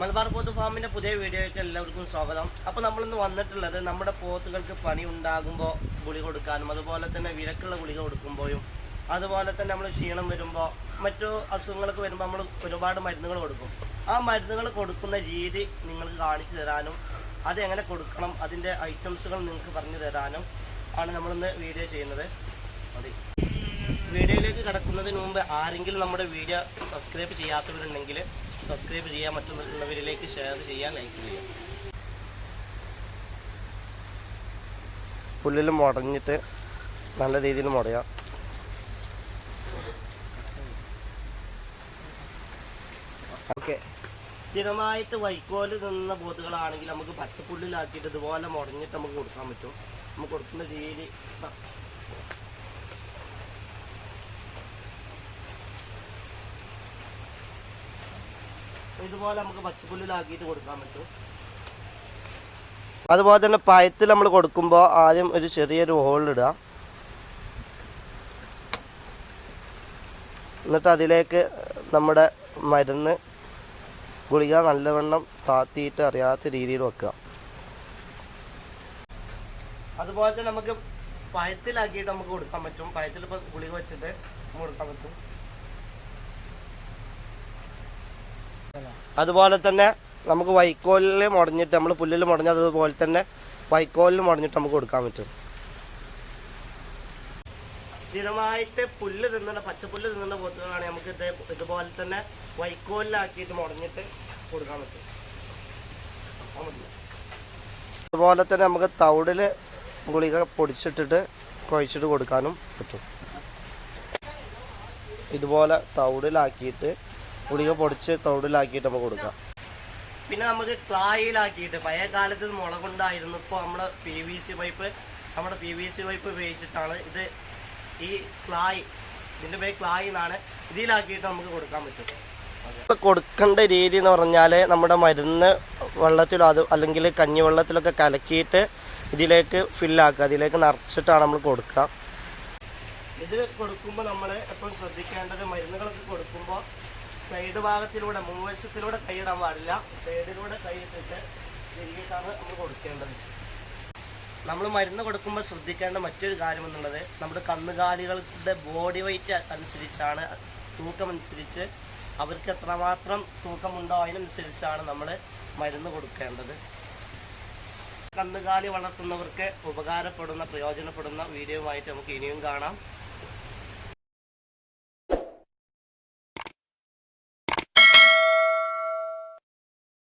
മലബാർ പോത്ത് ഫാമിന്റെ പുതിയ വീഡിയോയ്ക്ക് എല്ലാവർക്കും സ്വാഗതം. അപ്പോൾ നമ്മളിന്ന് വന്നിട്ടുള്ളത് നമ്മുടെ പോത്തുകൾക്ക് പണി ഉണ്ടാകുമ്പോൾ ഗുളിക കൊടുക്കാനും അതുപോലെ തന്നെ വിലക്കുള്ള ഗുളിക കൊടുക്കുമ്പോഴും അതുപോലെ തന്നെ നമ്മൾ ക്ഷീണം വരുമ്പോൾ മറ്റു അസുഖങ്ങളൊക്കെ വരുമ്പോൾ നമ്മൾ ഒരുപാട് മരുന്നുകൾ കൊടുക്കും. ആ മരുന്നുകൾ കൊടുക്കുന്ന രീതി നിങ്ങൾക്ക് കാണിച്ചു തരാനും അതെങ്ങനെ കൊടുക്കണം അതിന്റെ ഐറ്റംസുകൾ നിങ്ങൾക്ക് പറഞ്ഞു തരാനും ആണ് നമ്മളിന്ന് വീഡിയോ ചെയ്യുന്നത്. മതി. വീഡിയോയിലേക്ക് കിടക്കുന്നതിന് മുമ്പ് ആരെങ്കിലും നമ്മുടെ വീഡിയോ സബ്സ്ക്രൈബ് ചെയ്യാത്തവരുണ്ടെങ്കിൽ സബ്സ്ക്രൈബ് ചെയ്യാൻ മറ്റുള്ളവരിലേക്ക് ഷെയർ ചെയ്യാൻ ലൈക്ക് ചെയ്യാം പുല്ലിൽ മുടഞ്ഞിട്ട് നല്ല രീതിയിൽ മുടയാം. ഓക്കെ. സ്ഥിരമായിട്ട് വൈക്കോൽ നിന്ന ബോധുകളാണെങ്കിൽ നമുക്ക് പച്ചപ്പുള്ളിലാക്കിയിട്ട് ഇതുപോലെ മുടഞ്ഞിട്ട് നമുക്ക് കൊടുക്കാൻ പറ്റും. നമുക്ക് കൊടുക്കുന്ന രീതി ഇതുപോലെ നമുക്ക് പച്ചപ്പുല്ലിലാക്കിയിട്ട് കൊടുക്കാൻ പറ്റും. അതുപോലെ തന്നെ പയത്തിൽ നമ്മൾ കൊടുക്കുമ്പോൾ ആദ്യം ഒരു ചെറിയൊരു ഹോളിടുക എന്നിട്ട് അതിലേക്ക് നമ്മുടെ മരുന്ന് ഗുളിക നല്ലവണ്ണം താത്തിയിട്ട് അറിയാത്ത രീതിയിൽ വെക്കുക. അതുപോലെ തന്നെ നമുക്ക് പഴത്തിലാക്കിയിട്ട് നമുക്ക് കൊടുക്കാൻ പറ്റും. പഴത്തിൽ ഇപ്പോൾ ഗുളിക വെച്ചിട്ട് കൊടുക്കാൻ പറ്റും. അതുപോലെ തന്നെ നമുക്ക് വൈക്കോലിൽ മുടഞ്ഞിട്ട് നമ്മൾ പുല്ലിൽ മുടഞ്ഞതുപോലെ തന്നെ വൈക്കോലിൽ മുടഞ്ഞിട്ട് നമുക്ക് കൊടുക്കാൻ പറ്റും. സ്ഥിരമായിട്ട് പുല്ല് തിന്നുന്ന പച്ചപ്പുല്ല് തിന്നുന്ന പോത്തുകളാണ് നമുക്ക് ഇത് ഇതുപോലെ തന്നെ വൈക്കോലിലാക്കിയിട്ട് മുടഞ്ഞിട്ട് കൊടുക്കാൻ പറ്റും. അതുപോലെ തന്നെ നമുക്ക് തവിടിൽ ഗുളിക പൊടിച്ചിട്ടിട്ട് കുഴച്ചിട്ട് കൊടുക്കാനും പറ്റും. ഇതുപോലെ തവിടിലാക്കിയിട്ട് ഗുളിക പൊടിച്ച് തൗടിലാക്കിയിട്ട് നമുക്ക് കൊടുക്കാം. പിന്നെ നമുക്ക് ക്ലായിലാക്കിയിട്ട് പഴയ കാലത്ത് മുളകുണ്ടായിരുന്നു മുള കൊണ്ടായിരുന്നു ഇപ്പോൾ നമ്മൾ പി വി സി പൈപ്പ് നമ്മുടെ പി വി സി പൈപ്പ് ഉപയോഗിച്ചിട്ടാണ് ഇത് ഈ ക്ലായ് ഇതിന്റെ പേര് ക്ലായ് എന്നാണ് ഇതിലാക്കിയിട്ട് നമുക്ക് കൊടുക്കാൻ പറ്റും കൊടുക്കേണ്ട രീതി എന്ന് പറഞ്ഞാൽ നമ്മുടെ മരുന്ന് വെള്ളത്തിലോ അത് അല്ലെങ്കിൽ കഞ്ഞി വെള്ളത്തിലൊക്കെ കലക്കിയിട്ട് ഇതിലേക്ക് ഫില്ലാക്കുക അതിലേക്ക് നിറച്ചിട്ടാണ് നമ്മൾ കൊടുക്കുക. ഇത് കൊടുക്കുമ്പോൾ നമ്മൾ എപ്പോഴും ശ്രദ്ധിക്കേണ്ടത് മരുന്നുകളൊക്കെ കൊടുക്കുമ്പോൾ സൈഡ് ഭാഗത്തിലൂടെ മുൻവശത്തിലൂടെ കൈയിടാൻ പാടില്ല. സൈഡിലൂടെ കൈയിട്ടിട്ട് തിരികെയാണ് നമ്മൾ കൊടുക്കേണ്ടത്. നമ്മൾ മരുന്ന് കൊടുക്കുമ്പോൾ ശ്രദ്ധിക്കേണ്ട മറ്റൊരു കാര്യം എന്നുള്ളത് നമ്മുടെ കന്നുകാലികളുടെ ബോഡി വെയിറ്റ് അനുസരിച്ചാണ് തൂക്കമനുസരിച്ച് അവർക്ക് എത്രമാത്രം തൂക്കമുണ്ടോ അതിനനുസരിച്ചാണ് നമ്മൾ മരുന്ന് കൊടുക്കേണ്ടത്. കന്നുകാലി വളർത്തുന്നവർക്ക് ഉപകാരപ്പെടുന്ന പ്രയോജനപ്പെടുന്ന വീഡിയോ ആയിട്ട് നമുക്ക് ഇനിയും കാണാം.